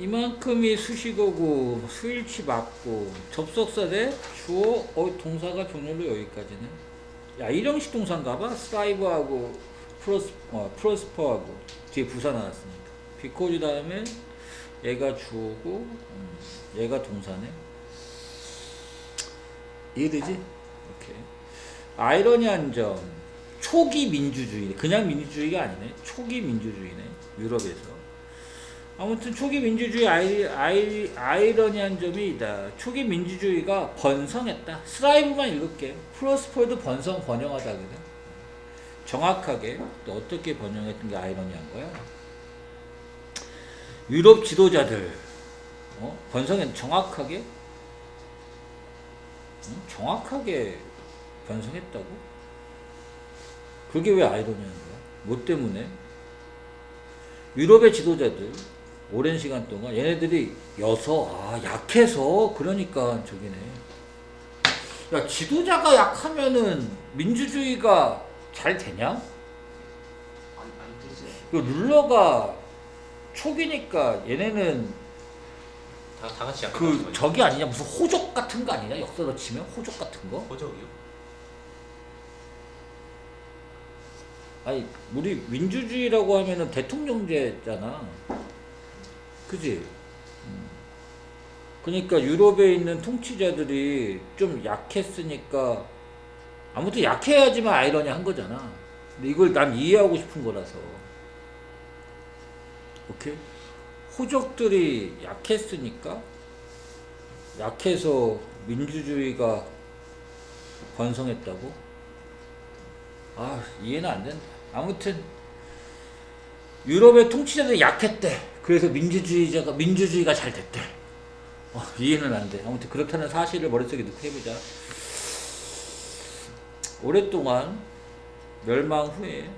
이만큼이 수식어고 수일치 맞고 접속사 대 주어 어 동사가 종류로 여기까지네. 야 이형식 동사인가봐. 스트라이브하고 프로스 어, 프로스퍼하고 뒤에 부사 나왔으니까. 비코즈 다음에 얘가 주어고 음, 얘가 동사네. 이해되지? 오케이. 아이러니한 점. 초기 민주주의. 그냥 민주주의가 아니네. 초기 민주주의네. 유럽에서. 아무튼 초기 민주주의 아이, 아이, 아이러니한 점이 있다. 초기 민주주의가 번성했다. 스라이브만 읽을게. 프로스퍼도 번성, 번영하다 그래. 정확하게 또 어떻게 번영했던 게 아이러니한 거야? 유럽 지도자들 어? 번성했 정확하게 응? 정확하게 번성했다고? 그게 왜 아이러니한 거야? 뭐 때문에? 유럽의 지도자들 오랜 시간 동안 얘네들이 여서 아 약해서 그러니까 저기네. 야 지도자가 약하면은 민주주의가 잘 되냐? 안, 안 되지. 그 룰러가 초기니까 얘네는 다, 다 같이 약간 그 저기 아니냐 무슨 호적 같은 거 아니냐 역사로 치면 호적 같은 거? 호적이요? 아니 우리 민주주의라고 하면은 대통령제잖아. 그지? 음. 그러니까 유럽에 있는 통치자들이 좀 약했으니까 아무튼 약해야지만 아이러니 한 거잖아. 근데 이걸 난 이해하고 싶은 거라서. 오케이? 호적들이 약했으니까 약해서 민주주의가 번성했다고? 아 이해는 안 된다. 아무튼 유럽의 통치자들이 약했대. 그래서 민주주의자가 민주주의가 잘 됐대. 어, 이해는 안 돼. 아무튼 그렇다는 사실을 머릿속에 넣고 해보자. 오랫동안 멸망 후에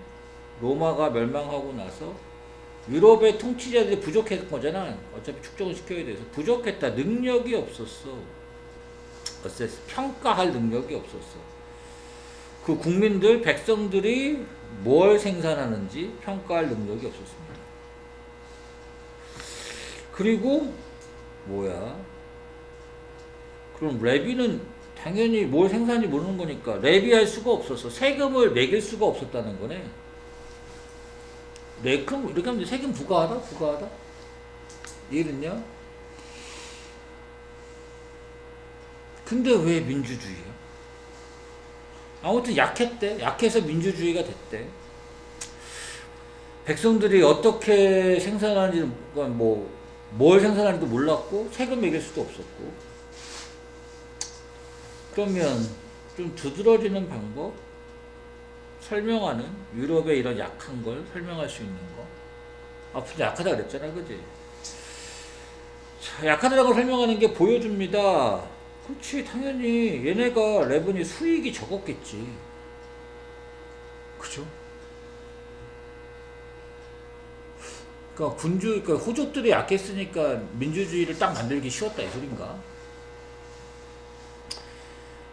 로마가 멸망하고 나서 유럽의 통치자들이 부족했던 거잖아. 어차피 축적을 시켜야 돼서 부족했다. 능력이 없었어. 어쨌든 평가할 능력이 없었어. 그 국민들, 백성들이 뭘 생산하는지 평가할 능력이 없었습니다. 그리고 뭐야? 그럼 레비는 당연히 뭘 생산하는지 모르는 거니까 레비할 수가 없었어. 세금을 매길 수가 없었다는 거네. 세금 이렇게 하면 돼. 세금 부과하다, 부과하다. 이해됐냐? 근데 왜 민주주의야? 아무튼 약했대. 약해서 민주주의가 됐대. 백성들이 어떻게 생산하는지 뭐 뭘 생산하는지도 몰랐고 세금 매길 수도 없었고. 그러면 좀 두드러지는 방법? 설명하는 유럽의 이런 약한 걸 설명할 수 있는 거? 앞으로 약하다 그랬잖아 그지? 걸 설명하는 게 보여줍니다. 그렇지 당연히. 얘네가 레븐이 수익이 적었겠지 그죠? 그러니까 군주, 그러니까 호족들이 약했으니까 민주주의를 딱 만들기 쉬웠다 이 소린가?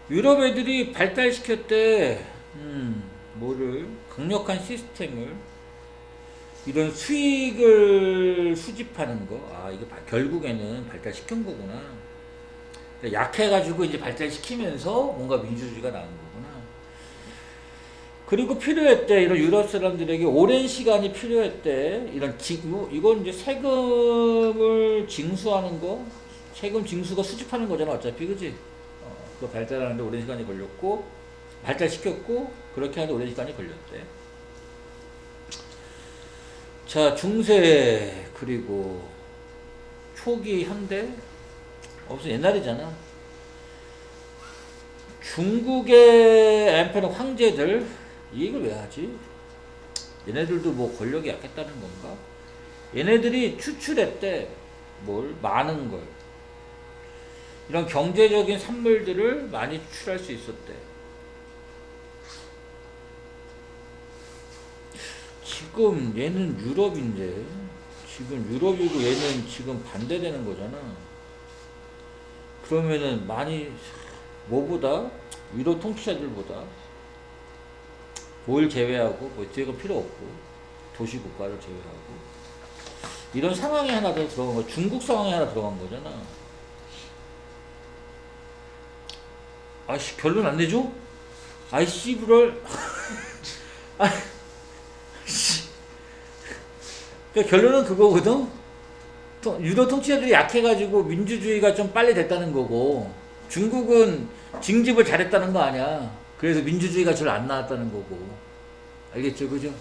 유럽 애들이 발달시켰대, 음, 뭐를 강력한 시스템을 이런 수익을 수집하는 거. 아 이게 바- 결국에는 발달시킨 거구나. 약해가지고 이제 발달시키면서 뭔가 민주주의가 나온 거구나. 그리고 필요했대 이런 유럽 사람들에게 오랜 시간이 필요했대 이런 지, 이거- 이건 이제 세금을 징수하는 거 세금 징수가 수집하는 거잖아 어차피 그지? 어, 그거 발달하는데 오랜 시간이 걸렸고 발달시켰고 그렇게 하는데 오랜 시간이 걸렸대. 자 중세 그리고 초기 현대? 없어 옛날이잖아. 중국의 엠페는 황제들 이 얘기를 왜 하지? 얘네들도 뭐 권력이 약했다는 건가? 얘네들이 추출했대 뭘 많은 걸 이런 경제적인 산물들을 많이 추출할 수 있었대. 지금 얘는 유럽인데 지금 유럽이고 얘는 지금 반대되는 거잖아. 그러면은 많이 뭐보다 유럽 통치자들보다 뭘 제외하고 뭐 뒤에가 필요 없고 도시 국가를 제외하고 이런 상황이 하나 더 들어간 거 중국 상황이 하나 들어간 거잖아. 아씨 결론 안 내줘? 아이씨 불을. 아씨. 그러니까 결론은 그거거든? 통- 유도 통치자들이 약해가지고 민주주의가 좀 빨리 됐다는 거고 중국은 징집을 잘했다는 거 아니야 그래서 민주주의가 잘 안 나왔다는 거고. 알겠죠? 그죠?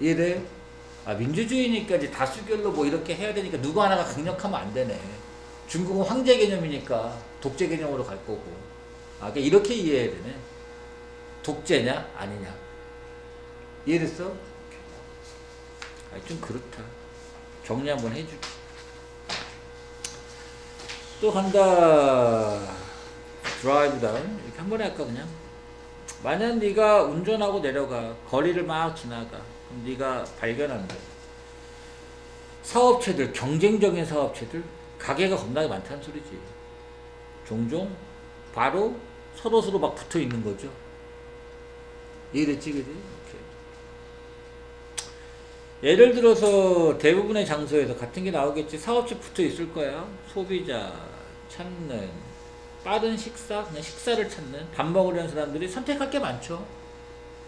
이해돼? 아 민주주의니까 이제 다수결로 뭐 이렇게 해야 되니까 누구 하나가 강력하면 안 되네. 중국은 황제 개념이니까 독재 개념으로 갈 거고. 아 그러니까 이렇게 이해해야 되네. 독재냐? 아니냐? 이해됐어? 아, 좀 그렇다. 정리 한번 해주지. 또 간다 드라이브 다운? 이렇게 한 번에 할까 그냥? 만약 네가 운전하고 내려가 거리를 막 지나가 그럼 네가 발견한다. 사업체들 경쟁적인 사업체들 가게가 겁나게 많다는 소리지. 종종 바로 서로 서로 막 붙어 있는 거죠. 이해됐지 그지? 예를 들어서 대부분의 장소에서 같은 게 나오겠지. 사업체 붙어 있을 거야. 소비자 찾는 빠른 식사 그냥 식사를 찾는 밥 먹으려는 사람들이 선택할 게 많죠.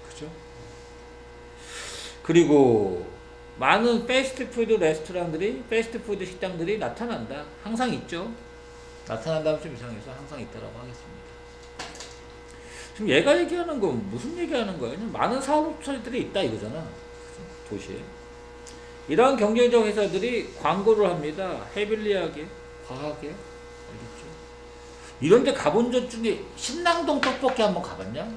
그죠? 그리고 많은 패스트푸드 레스토랑들이 패스트푸드 식당들이 나타난다. 항상 있죠. 나타난다면 좀 이상해서 항상 있다라고 하겠습니다. 지금 얘가 얘기하는 건 무슨 얘기하는 그냥 많은 사업체들이 있다 이거잖아? 도시에. 이러한 경쟁적 회사들이 광고를 합니다. 헤빌리하게 과하게. 알겠죠 이런 데 가본 적 중에 신당동 떡볶이 한번 가봤냐?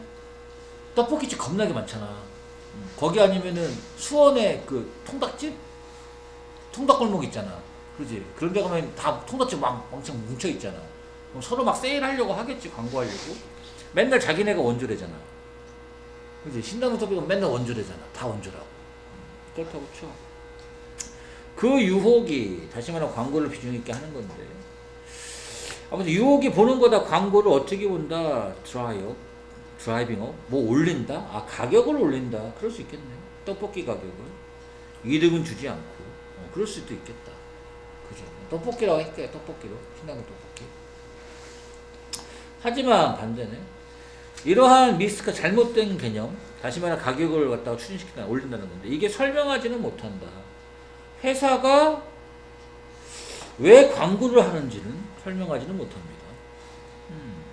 떡볶이집 겁나게 많잖아. 음, 거기 아니면은 수원에 그 통닭집? 통닭골목 있잖아. 그지? 그런 데 가면 다 통닭집 막 왕창 뭉쳐 있잖아. 그럼 서로 막 세일하려고 하겠지, 광고하려고. 맨날 자기네가 원조래잖아. 그지? 신당동 떡볶이는 맨날 원조래잖아. 다 원조라고. 음, 그렇다고 쳐. 그 유혹이, 다시 말하면 광고를 비중 있게 하는 건데. 아무튼 유혹이 보는 거다 광고를 어떻게 본다 드라이업 드라이빙업 뭐 올린다? 아 가격을 올린다. 그럴 수 있겠네. 떡볶이 가격을. 이득은 주지 않고. 어, 그럴 수도 있겠다. 그죠? 떡볶이라고 할게요 떡볶이로. 신나는 떡볶이. 하지만 반대네. 이러한 미스가 잘못된 개념 다시 말해 가격을 갖다가 추진시키다 올린다는 건데 이게 설명하지는 못한다. 회사가 왜 광고를 하는지는 설명하지는 못합니다. 음.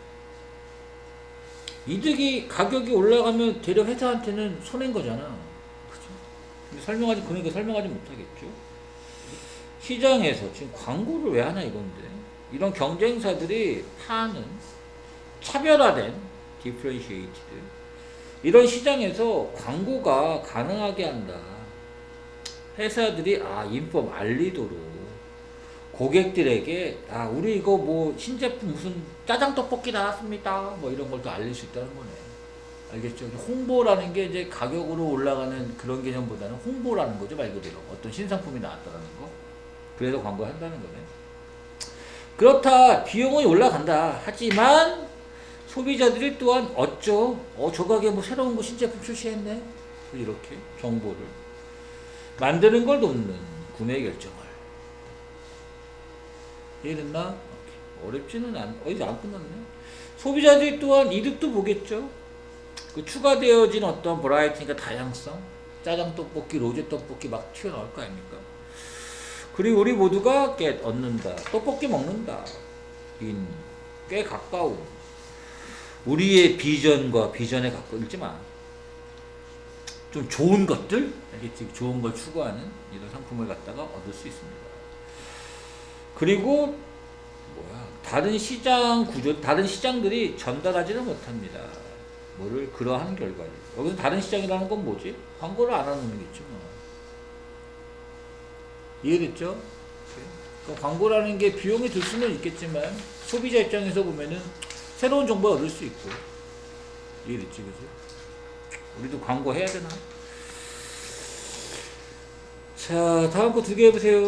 이득이 가격이 올라가면 대려 회사한테는 손해인 거잖아. 그죠? 설명하지 그러니까 설명하지 못하겠죠. 시장에서 지금 광고를 왜 하나 이건데 이런 경쟁사들이 파는 차별화된 디프레시에이티드 이런 시장에서 광고가 가능하게 한다. 회사들이 아 인법 알리도록 고객들에게 아 우리 이거 뭐 신제품 무슨 짜장 떡볶이 나왔습니다. 뭐 이런 걸또 알릴 수 있다는 거네. 알겠죠? 홍보라는 게 이제 가격으로 올라가는 그런 개념보다는 홍보라는 거죠 말 그대로. 어떤 신상품이 나왔다는 거. 그래서 광고를 한다는 거네. 그렇다. 비용이 올라간다. 하지만 소비자들이 또한 어쩌? 어저 가게 뭐 새로운 거 신제품 출시했네? 이렇게 정보를 만드는 걸 돕는 구매 결정을 이해됐나? 어렵지는 않, 어디 안 끝났네. 소비자들이 또한 이득도 보겠죠. 그 추가되어진 어떤 버라이티니까 다양성, 짜장 떡볶이, 로제 떡볶이 막 튀어나올 거 아닙니까? 그리고 우리 모두가 깨 얻는다. 떡볶이 먹는다. 인, 꽤 가까운. 우리의 비전과 비전에 가까울지 마. 좀 좋은 것들, 알겠지? 좋은 걸 추구하는 이런 상품을 갖다가 얻을 수 있습니다. 그리고 뭐야 다른 시장 구조 다른 시장들이 전달하지는 못합니다. 뭐를 그러한 결과를 여기서 다른 시장이라는 건 뭐지? 광고를 안 하는 놈이겠죠. 뭐. 이해됐죠? 그 광고라는 게 비용이 들 수는 있겠지만 소비자 입장에서 보면은 새로운 정보를 얻을 수 있고 이해됐지, 그지? 우리도 광고 해야 되나? 자, 다음 거 두 개 해보세요.